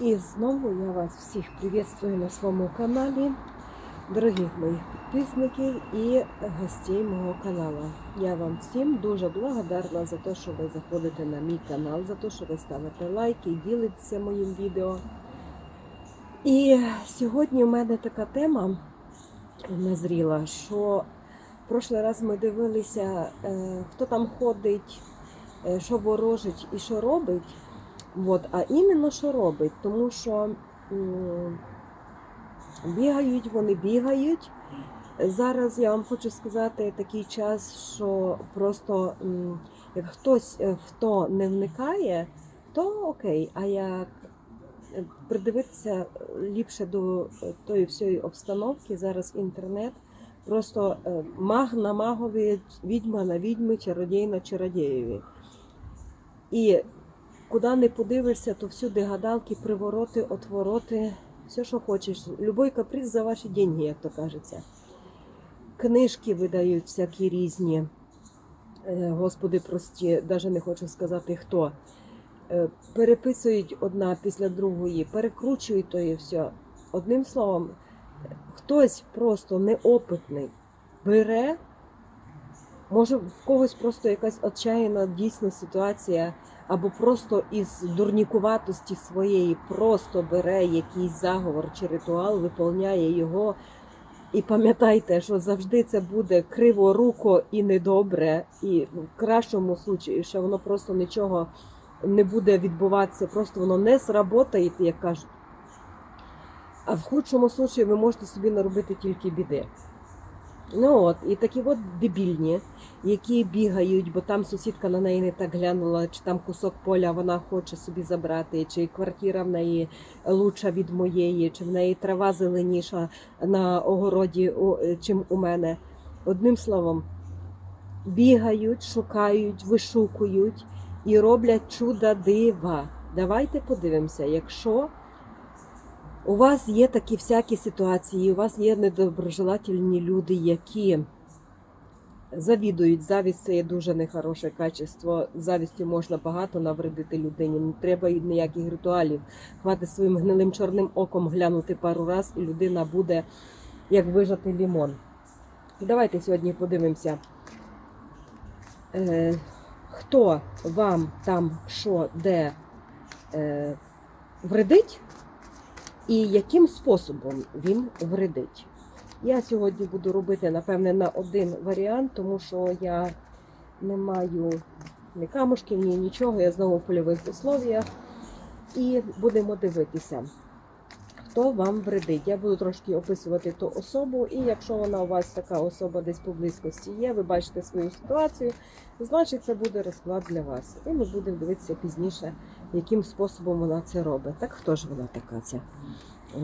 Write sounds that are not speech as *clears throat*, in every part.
І знову я вас всіх приветствую на своєму каналі, дорогі мої підписники і гостей мого каналу. Я вам всім дуже благодарна за те, що ви заходите на мій канал, за те, що ви ставите лайки, ділитеся моїм відео. І сьогодні у мене така тема назріла, що в прошлий раз ми дивилися, е, хто там ходить, е, що ворожить і що робить. От, а іменно що робить, тому що бігають, вони бігають. Зараз я вам хочу сказати такий час, що просто як хтось е, в то не вникає, то окей. А як е, придивитися ліпше до е, тої всієї обстановки, зараз інтернет, просто е, маг на магові, відьма на відьми, чародій на чародієві. І Куди не подивишся, то всюди гадалки, привороти, отвороти, все, що хочеш. Любой каприз за ваші деньги, як то кажеться. Книжки видають всякі різні. Е, Господи, прості, навіть не хочу сказати хто. Е, Переписують одна після другої, перекручують то і все. Одним словом, хтось просто неопитний бере, може в когось просто якась отчаяна дійсна ситуація або просто із дурнікуватості своєї просто бере якийсь заговор чи ритуал, виповняє його. І пам'ятайте, що завжди це буде криворуко і недобре, і в кращому случаї, що воно просто нічого не буде відбуватися, просто воно не сработає, як кажуть. А в худшому случаї ви можете собі наробити тільки біди. Ну от, і такі от дебільні, які бігають, бо там сусідка на неї не так глянула, чи там кусок поля вона хоче собі забрати, чи квартира в неї лучша від моєї, чи в неї трава зеленіша на огороді, чим у мене. Одним словом, бігають, шукають, вишукують і роблять чуда дива. Давайте подивимося, якщо у вас є такі всякі ситуації, у вас є недоброжелательні люди, які завідують. Завість це є дуже нехороше качество. Завістю можна багато навредити людині. Не треба і ніяких ритуалів. Хватить своїм гнилим чорним оком глянути пару раз, і людина буде як вижати лімон. Давайте сьогодні подивимося, е, хто вам там що де е, вредить і яким способом він вредить. Я сьогодні буду робити, напевне, на один варіант, тому що я не маю ні камушків, ні нічого, я знову в польових условіях. І будемо дивитися, хто вам вредить. Я буду трошки описувати ту особу, і якщо вона у вас така особа десь поблизькості є, ви бачите свою ситуацію, значить це буде розклад для вас. І ми будемо дивитися пізніше, яким способом вона це робить. Так хто ж вона така ця?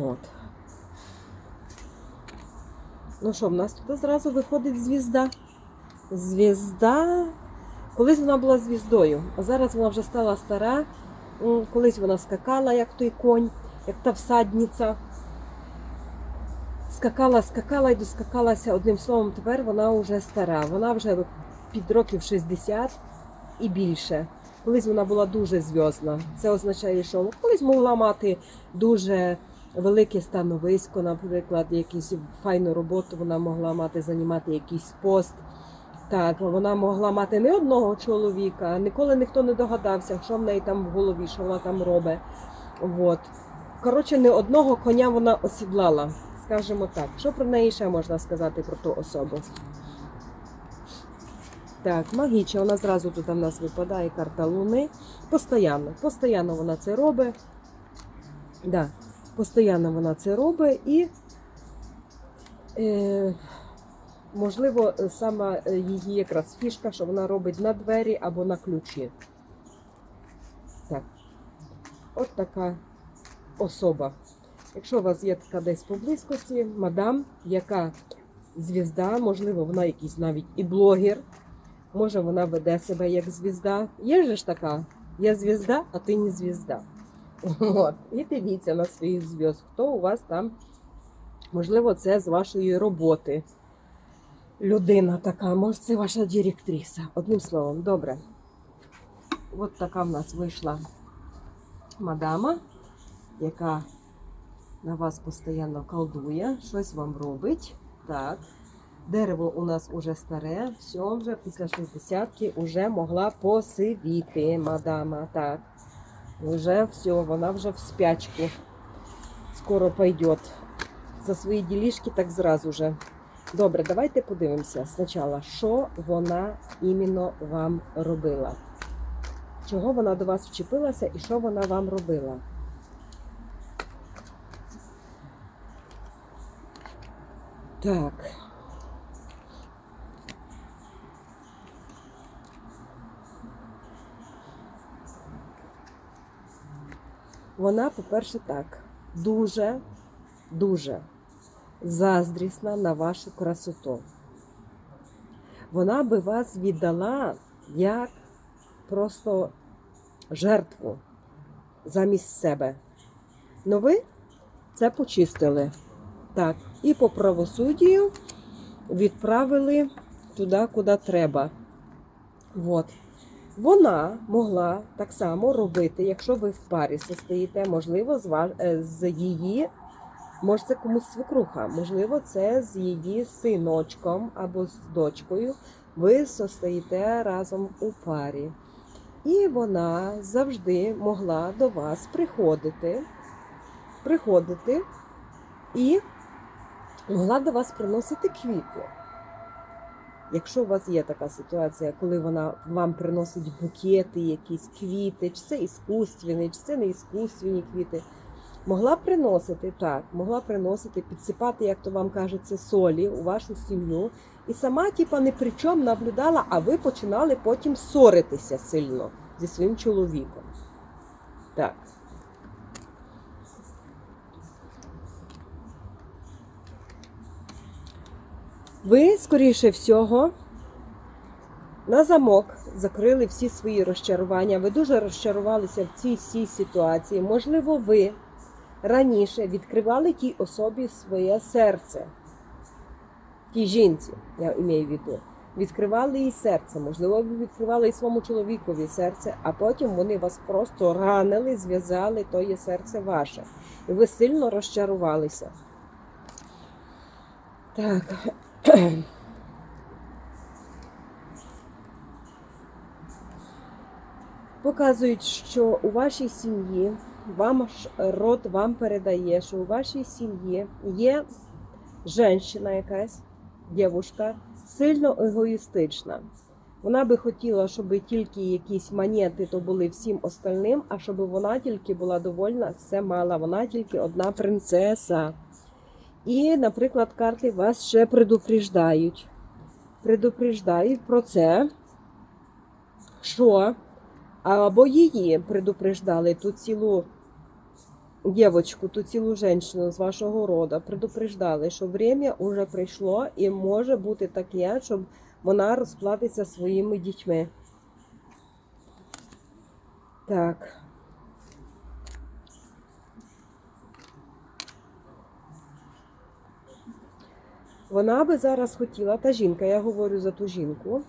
От. Ну що, в нас тут зразу виходить звізда. Звізда. Колись вона була звіздою, а зараз вона вже стала стара. Колись вона скакала, як той конь, як та всадниця. Скакала, скакала і доскакалася. Одним словом, тепер вона вже стара. Вона вже під років 60 і більше. Колись вона була дуже зв'язна. Це означає, що колись могла мати дуже велике становисько, наприклад, якусь файну роботу вона могла мати, займати якийсь пост. Так, вона могла мати не одного чоловіка, ніколи ніхто не догадався, що в неї там в голові, що вона там робить. Коротше, не одного коня вона осідлала, скажімо так. Що про неї ще можна сказати про ту особу? Так, магіча, вона зразу тут у нас випадає карта Луни. Постоянно. Постоянно вона це робить. Да, Постоянно вона це робить і, е, можливо, саме її якраз фішка, що вона робить на двері або на ключі. Так. От така особа. Якщо у вас є така десь поблизькості, мадам, яка звізда, можливо, вона якийсь навіть і блогер, може вона веде себе як звізда. Є ж така, я звізда, а ти не звізда. От. І дивіться на своїх зв'язок, хто у вас там, можливо, це з вашої роботи. Людина така, може, це ваша директриса. Одним словом, добре. От така в нас вийшла мадама. Яка на вас постійно колдує, щось вам робить. Так. Дерево у нас уже старе, все вже після 60-ки вже могла посивіти, мадама. Так. Уже все, вона вже в спячку. Скоро пойдет. За свої ділішки так зразу же. Добре, давайте подивимося спочатку, що вона іменно вам робила. Чого вона до вас вчепилася і що вона вам робила? Так. Вона, по-перше, так, дуже, дуже заздрісна на вашу красоту. Вона би вас віддала як просто жертву замість себе. Но ви це почистили. Так, і по правосуддю відправили туди, куди треба. От. Вона могла так само робити, якщо ви в парі состоїте, можливо, з, ва- е, з її, може, це комусь свекруха, можливо, це з її синочком або з дочкою. Ви состоїте разом у парі. І вона завжди могла до вас приходити, приходити і могла до вас приносити квіти. Якщо у вас є така ситуація, коли вона вам приносить букети, якісь квіти, чи це іскусственні, чи це не іскусственні квіти, могла приносити так, могла приносити, підсипати, як то вам кажеться, солі у вашу сім'ю, і сама, типа, не при чому наблюдала, а ви починали потім ссоритися сильно зі своїм чоловіком. Так. Ви, скоріше всього, на замок закрили всі свої розчарування. Ви дуже розчарувалися в цій всій ситуації. Можливо, ви раніше відкривали тій особі своє серце, тій жінці, я маю в виду. Відкривали їй серце, можливо, ви відкривали і своєму чоловікові серце, а потім вони вас просто ранили, зв'язали, то є серце ваше. І ви сильно розчарувалися. Так. *clears throat* Показують, що у вашій сім'ї вам ж род вам передає, що у вашій сім'ї є жінка якась, дівчинка, сильно егоїстична. Вона би хотіла, щоб тільки якісь монети то були всім остальним, а щоб вона тільки була довольна, все мала. Вона тільки одна принцеса. І, наприклад, карти вас ще предупреждають. Предупреждають про це, що або її предупреждали ту цілу дівочку, ту цілу жінку з вашого роду, предупреждали, що время вже прийшло і може бути таке, щоб вона розплатиться своїми дітьми. Так. Вона би зараз хотіла, та жінка, я говорю за ту жінку,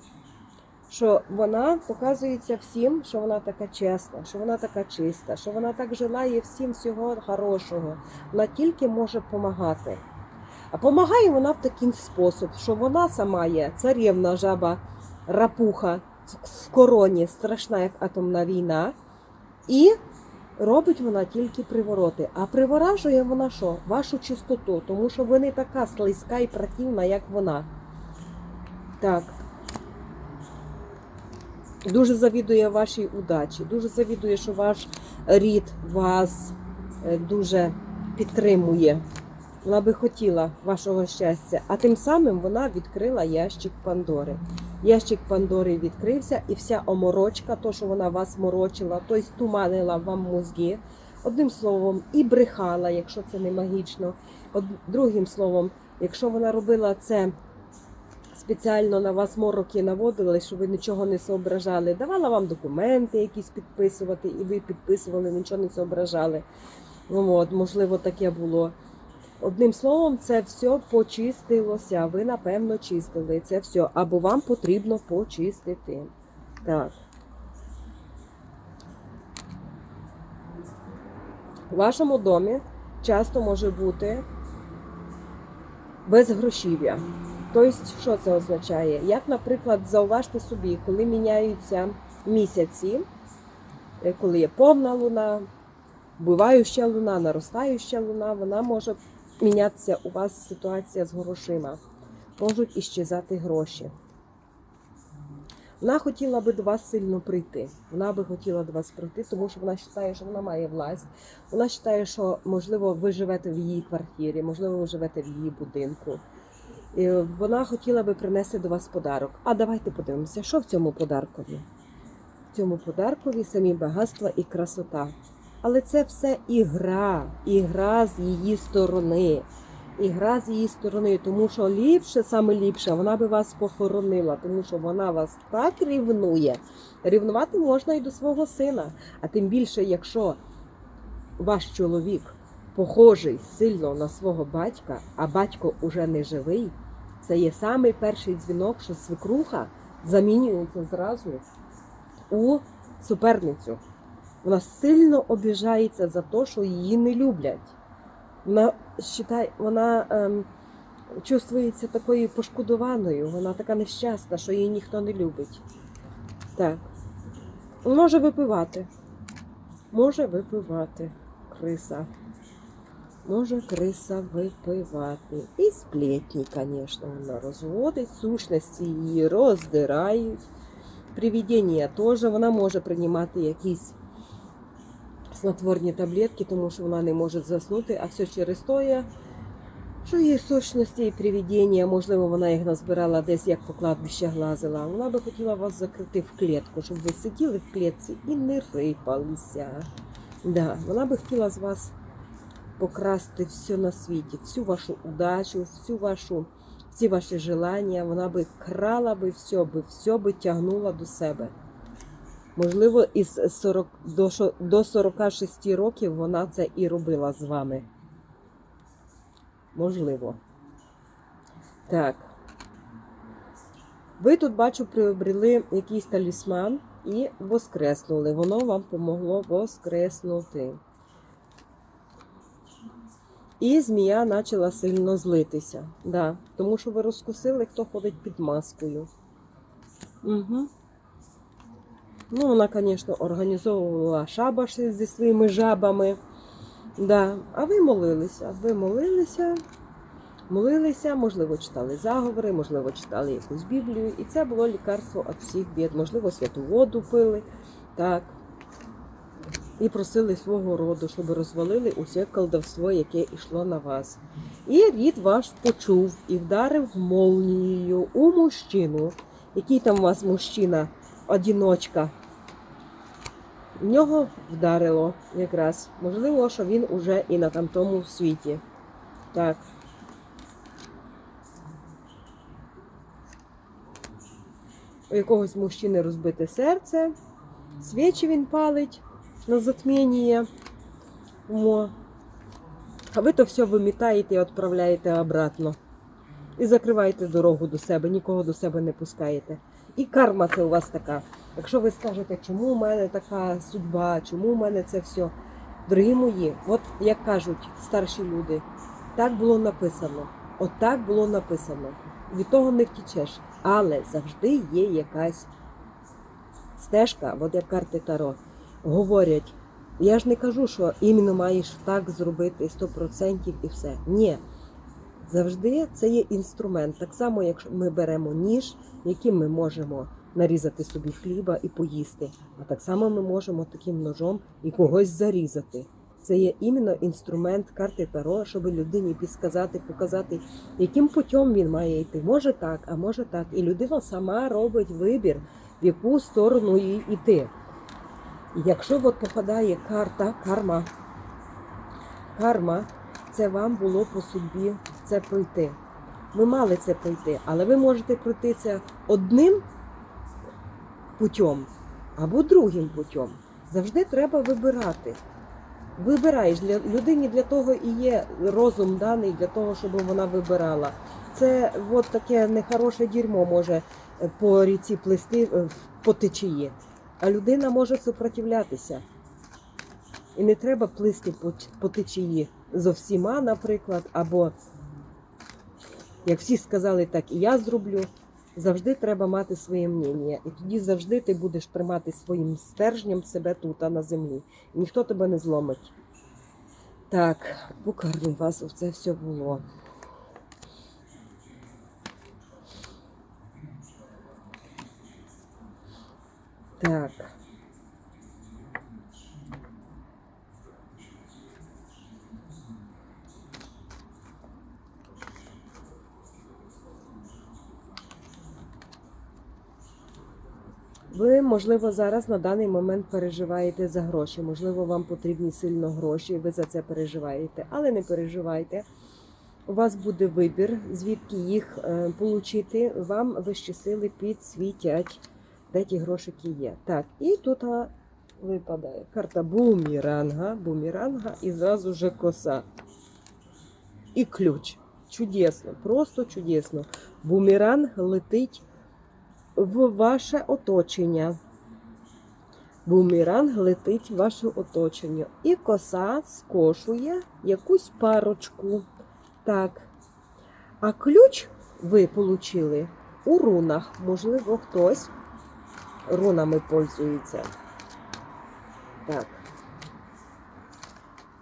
що вона показується всім, що вона така чесна, що вона така чиста, що вона так желає всім всього хорошого. Вона тільки може допомагати. А допомагає вона в такий спосіб, що вона сама є царівна жаба, рапуха в короні, страшна, як атомна війна. І робить вона тільки привороти. А приворажує вона що? Вашу чистоту, тому що ви не така слизька і противна, як вона. Так. Дуже завідує вашій удачі, дуже завідує, що ваш рід вас е, дуже підтримує. Вона би хотіла вашого щастя, а тим самим вона відкрила ящик Пандори. Ящик Пандори відкрився, і вся оморочка, то, що вона вас морочила, тобто туманила вам мозги. Одним словом, і брехала, якщо це не магічно. Од... Другим словом, якщо вона робила це спеціально на вас мороки наводили, щоб ви нічого не соображали, давала вам документи якісь підписувати, і ви підписували, нічого не соображали. От, можливо, таке було. Одним словом, це все почистилося. Ви, напевно, чистили це все. Або вам потрібно почистити. Так. в вашому домі часто може бути безгрошів'я. Тобто, що це означає? Як, наприклад, зауважте собі, коли міняються місяці, е, коли є повна луна, вбиваюча луна, наростаюча луна, вона може мінятися у вас ситуація з грошима. Можуть іщезати гроші. Вона хотіла би до вас сильно прийти. Вона би хотіла до вас прийти, тому що вона вважає, що вона має власть. Вона вважає, що можливо ви живете в її квартирі, можливо, ви живете в її будинку. І вона хотіла би принести до вас подарок. А давайте подивимося, що в цьому подаркові. В цьому подаркові самі багатства і красота. Але це все ігра, ігра з її сторони. Ігра з її сторони, тому що ліпше, саме ліпше, вона би вас похоронила, тому що вона вас так рівнує. Рівнувати можна і до свого сина. А тим більше, якщо ваш чоловік похожий сильно на свого батька, а батько уже не живий, це є самий перший дзвінок, що свекруха замінюється зразу у суперницю. Вона сильно обіжається за те, що її не люблять. Вона считай, вона ем, чувствується такою пошкодованою, вона така нещасна, що її ніхто не любить. Так. Може випивати. Може випивати криса. Може криса випивати. І сплетні, звісно, вона розводить, сущності її роздирають. Привідення теж вона може приймати якісь снотворні таблетки, тому що вона не може заснути, а все через те, що її сущності і привідення, можливо, вона їх назбирала десь як по кладбище глазила. Вона би хотіла вас закрити в клітку, щоб ви сиділи в клітці і не рипалися. Да, вона би хотіла з вас покрасти все на світі, всю вашу удачу, всю вашу, всі ваші желання. Вона би крала би все, би все би тягнула до себе. Можливо, із 40 до, до 46 років вона це і робила з вами. Можливо. Так. Ви тут, бачу, приобрели якийсь талісман і воскреснули. Воно вам помогло воскреснути. І змія почала сильно злитися. Да, тому що ви розкусили, хто ходить під маскою. Угу. Ну, вона, звісно, організовувала шабаш зі своїми жабами. Да. А ви молилися. Ви молилися, молилися, можливо, читали заговори, можливо, читали якусь Біблію. І це було лікарство від всіх бід. Можливо, святу воду пили. Так. І просили свого роду, щоб розвалили усе колдовство, яке йшло на вас. І рід ваш почув і вдарив молнією у мужчину. Який там у вас мужчина, одіночка? В нього вдарило якраз. Можливо, що він уже і на тамтому світі. Так. У якогось мужчини розбите серце, свічі він палить на затміння. А ви то все вимітаєте і відправляєте обратно. І закриваєте дорогу до себе, нікого до себе не пускаєте. І карма це у вас така. Якщо ви скажете, чому у мене така судьба, чому у мене це все. Дорогі мої, от як кажуть старші люди, так було написано. От так було написано. Від того не втічеш. Але завжди є якась стежка, от як карти Таро, говорять. Я ж не кажу, що іменно маєш так зробити 100% і все. Ні. Завжди це є інструмент. Так само, як ми беремо ніж, яким ми можемо нарізати собі хліба і поїсти. А так само ми можемо таким ножом і когось зарізати. Це є іменно інструмент карти Таро, щоб людині підсказати, показати, яким путем він має йти. Може так, а може так. І людина сама робить вибір, в яку сторону їй йти. І Якщо от попадає карта, карма, карма, це вам було по судьбі це пройти. Ви мали це пройти, але ви можете пройти це одним путем або другим путем. Завжди треба вибирати. Вибираєш для людині для того і є розум даний для того, щоб вона вибирала. Це от таке нехороше дерьмо може е, по ріці плисти е, по течії, а людина може супротивлятися. І не треба плисти по, течії зо наприклад, або як всі сказали, так і я зроблю. Завжди треба мати своє мнення. І тоді завжди ти будеш тримати своїм стержнем себе тут, а на землі. І ніхто тебе не зломить. Так, покарний вас це все було. Так. Ви, можливо, зараз на даний момент переживаєте за гроші. Можливо, вам потрібні сильно гроші, ви за це переживаєте, але не переживайте. У вас буде вибір, звідки їх е, отримати. Вам вищі сили підсвітять, де ті грошики є. Так, і тут випадає карта буміранга, буміранга і зразу же коса. І ключ. Чудесно, просто чудесно. Бумеранг летить в ваше оточення. Бумеранг летить в ваше оточення. І коса скошує якусь парочку. Так. А ключ ви отримали у рунах. Можливо, хтось рунами пользується. Так.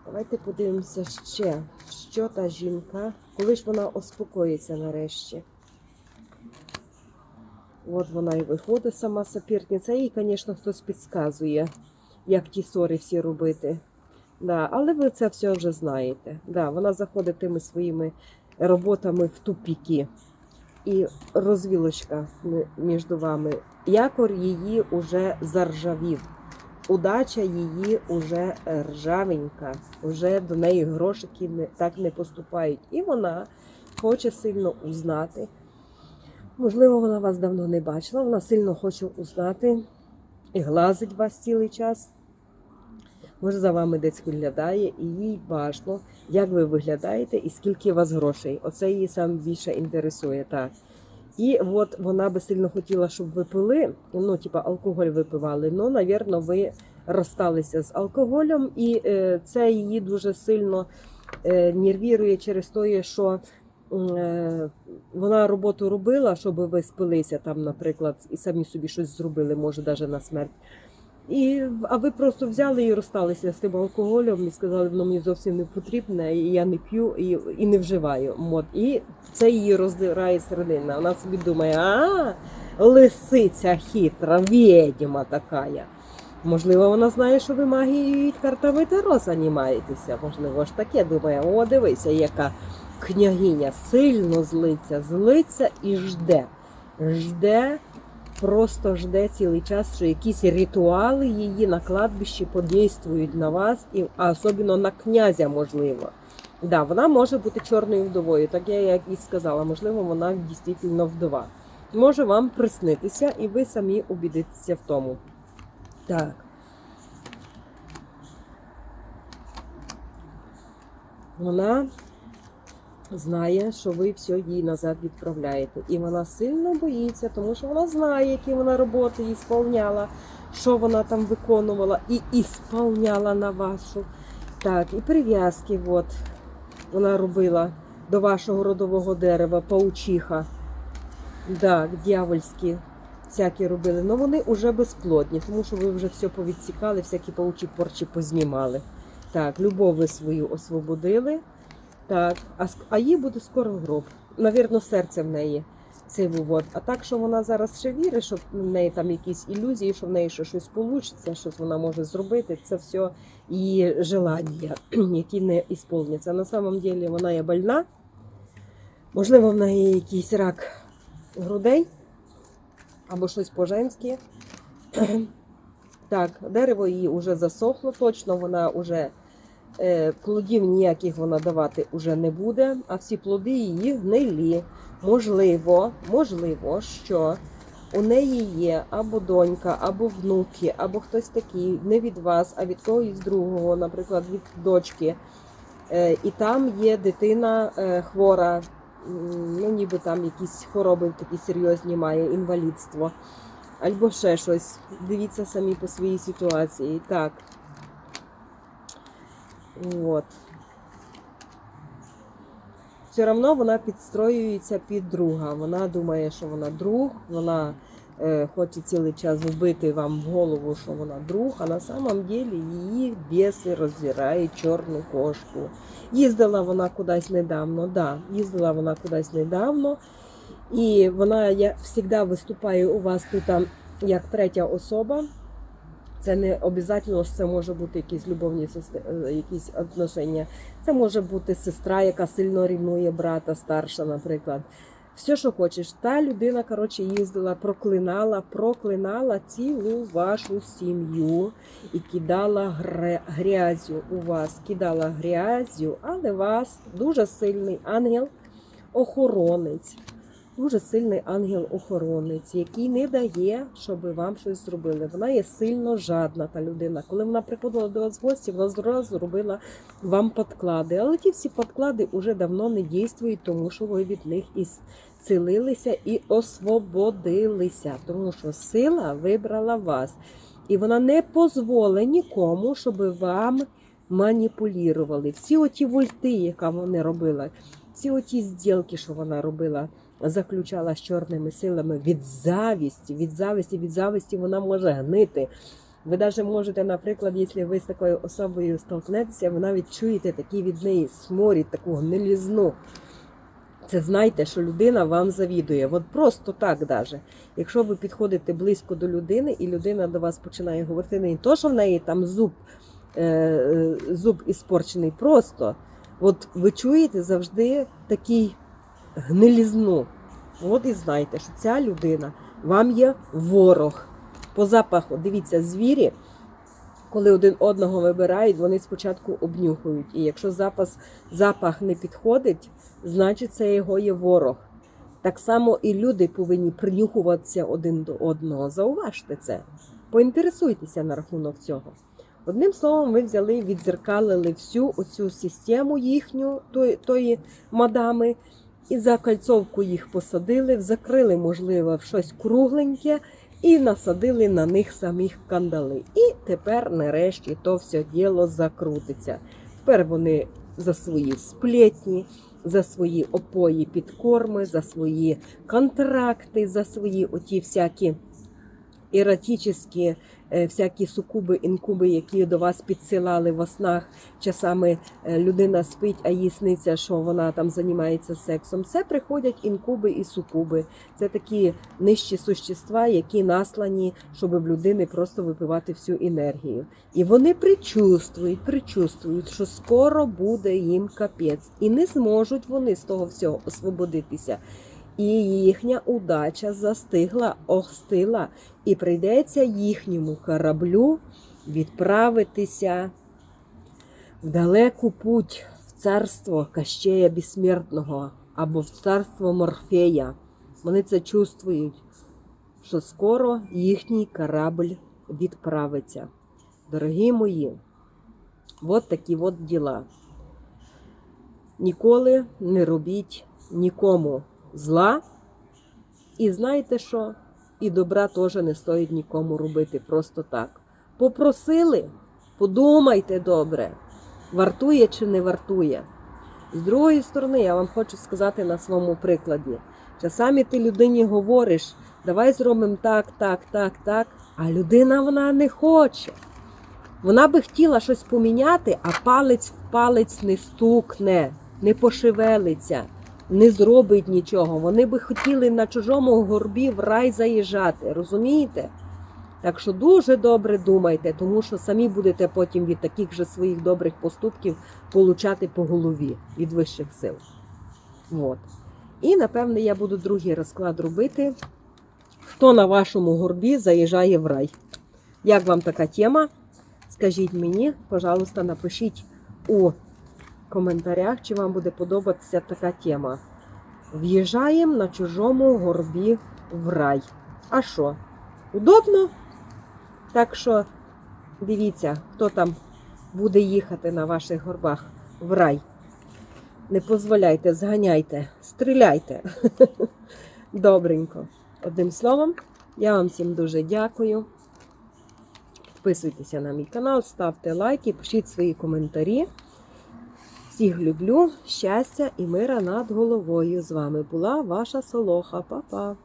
Давайте подивимося ще, що та жінка, коли ж вона успокоїться нарешті. От вона і виходить сама сапірниця. Їй, звісно, хтось підказує, як ті сори всі робити. Да, але ви це все вже знаєте. Да, вона заходить тими своїми роботами в тупіки. І розвілочка між вами. Якор її уже заржавів. Удача її уже ржавенька, вже до неї грошики так не поступають. І вона хоче сильно узнати. Можливо, вона вас давно не бачила, вона сильно хоче узнати і глазить вас цілий час. Може, за вами десь виглядає, і їй важливо, як ви виглядаєте і скільки у вас грошей. Оце її саме більше інтересує. так. І от вона би сильно хотіла, щоб ви пили, ну, типа алкоголь випивали. Ну, навірно, ви розсталися з алкоголем, і е, це її дуже сильно е, нервірує через те, що вона роботу робила, щоб ви спилися там, наприклад, і самі собі щось зробили, може, навіть на смерть. І, а ви просто взяли і розсталися з тим алкоголем і сказали, воно мені зовсім не потрібне, і я не п'ю і і не вживаю. От. І це її роздирає середина. Вона собі думає, а лисиця хитра, відьма така. Можливо, вона знає, що ви магією картами Таро займаєтеся. Можливо, ж таке думає, о, дивися, яка княгиня сильно злиться, злиться і жде. Жде просто жде цілий час, що якісь ритуали її на кладбищі подействують на вас, і, а особливо на князя, можливо. Да, вона може бути чорною вдовою, так я як і сказала, можливо, вона дійсно вдова. Може вам приснитися, і ви самі убідитеся в тому. Так. Вона знає, що ви все їй назад відправляєте. І вона сильно боїться, тому що вона знає, які вона роботи їй сповняла, що вона там виконувала і ісполняла на вашу. Так, і прив'язки от, вона робила до вашого родового дерева, паучиха. Так, дьявольські всякі робили. але вони вже безплодні, тому що ви вже все повідсікали, всякі паучі порчі познімали. Так, любов ви свою освободили. Так, а а їй буде скоро гроб. Навірно, серце в неї цей вивод. А так, що вона зараз ще вірить, що в неї там якісь ілюзії, що в неї ще щось вийде, щось вона може зробити. Це все її желання, *clears throat* які не ісполняться. На самом деле вона є больна. Можливо, в неї якийсь рак грудей або щось по-женськи. *clears throat* Так, дерево її вже засохло, точно вона вже плодів ніяких вона давати вже не буде, а всі плоди її гнилі. Можливо, можливо, що у неї є або донька, або внуки, або хтось такий, не від вас, а від когось другого, наприклад, від дочки. Е, і там є дитина е, хвора, ну ніби там якісь хвороби такі серйозні має, інвалідство. Або ще щось. Дивіться самі по своїй ситуації. Так. От. Все одно вона підстроюється під друга. Вона думає, що вона друг, вона е, хоче цілий час вбити вам в голову, що вона друг, а на самом деле її біси роздирають чорну кошку. Їздила вона кудись недавно, да, їздила вона кудись недавно, і вона я, завжди виступає у вас тут як третя особа. Це не обов'язково, що це може бути якісь любовні е, якісь отношення. Це може бути сестра, яка сильно рівнує брата старша, наприклад. Все, що хочеш. Та людина, коротше, їздила, проклинала, проклинала цілу вашу сім'ю і кидала грязю у вас, кидала грязю, але вас дуже сильний ангел-охоронець. Дуже сильний ангел-охоронець, який не дає, щоб вам щось зробили. Вона є сильно жадна та людина. Коли вона приходила до вас в гості, вона зразу робила вам подклади. Але ті всі подклади вже давно не дійствують, тому що ви від них і зцілилися і освободилися, тому що сила вибрала вас. І вона не дозволить нікому, щоб вам маніпулювали. Всі оті вольти, яка вона робила, всі оті зділки, що вона робила, заключала з чорними силами від завісті, від завісті, від завісті вона може гнити. Ви навіть можете, наприклад, якщо ви з такою особою столкнетеся, ви навіть чуєте такий від неї сморід, таку гнилізну. Це знайте, що людина вам завідує. От просто так даже. Якщо ви підходите близько до людини, і людина до вас починає говорити не то, що в неї там зуб, е, е, зуб іспорчений, просто от ви чуєте завжди такий гнилізну. От і знайте, що ця людина вам є ворог. По запаху, дивіться, звірі, коли один одного вибирають, вони спочатку обнюхують. І якщо запас, запах не підходить, значить це його є ворог. Так само і люди повинні принюхуватися один до одного. Зауважте це. Поінтересуйтеся на рахунок цього. Одним словом, ви взяли, відзеркалили всю оцю систему їхню, тої, тої мадами, і за кальцовку їх посадили, закрили, можливо, в щось кругленьке і насадили на них самих кандали. І тепер, нарешті, то все діло закрутиться. Тепер вони за свої сплетні, за свої опої підкорми, за свої контракти, за свої оті всякі еротичні, е, всякі сукуби, інкуби, які до вас підсилали во снах. Часами е, людина спить, а їй сниться, що вона там займається сексом. Це приходять інкуби і сукуби. Це такі нижчі существа, які наслані, щоб в людини просто випивати всю енергію. І вони причувствують, причувствують, що скоро буде їм капець, і не зможуть вони з того всього освободитися. І їхня удача застигла, остила, і прийдеться їхньому кораблю відправитися в далеку путь в царство Кащея Безсмертного або в царство Морфея. Вони це чувствують, що скоро їхній корабль відправиться. Дорогі мої, от такі от діла. Ніколи не робіть нікому зла. І знаєте що? І добра теж не стоїть нікому робити просто так. Попросили, подумайте добре, вартує чи не вартує. З другої сторони, я вам хочу сказати на своєму прикладі. Часами ти людині говориш, давай зробимо так, так, так, так, а людина вона не хоче. Вона би хотіла щось поміняти, а палець в палець не стукне, не пошевелиться не зробить нічого. Вони би хотіли на чужому горбі в рай заїжджати, розумієте? Так що дуже добре думайте, тому що самі будете потім від таких же своїх добрих поступків получати по голові від вищих сил. От. І напевне я буду другий розклад робити. Хто на вашому горбі заїжджає в рай? Як вам така тема? Скажіть мені, пожалуйста, напишіть у коментарях, чи вам буде подобатися така тема. В'їжджаємо на чужому горбі в рай. А що? Удобно? Так що дивіться, хто там буде їхати на ваших горбах в рай. Не дозволяйте, зганяйте, стріляйте. *laughs* Добренько. Одним словом, я вам всім дуже дякую. Підписуйтеся на мій канал, ставте лайки, пишіть свої коментарі. Всіх люблю, щастя і мира над головою. З вами була ваша Солоха. Па-па!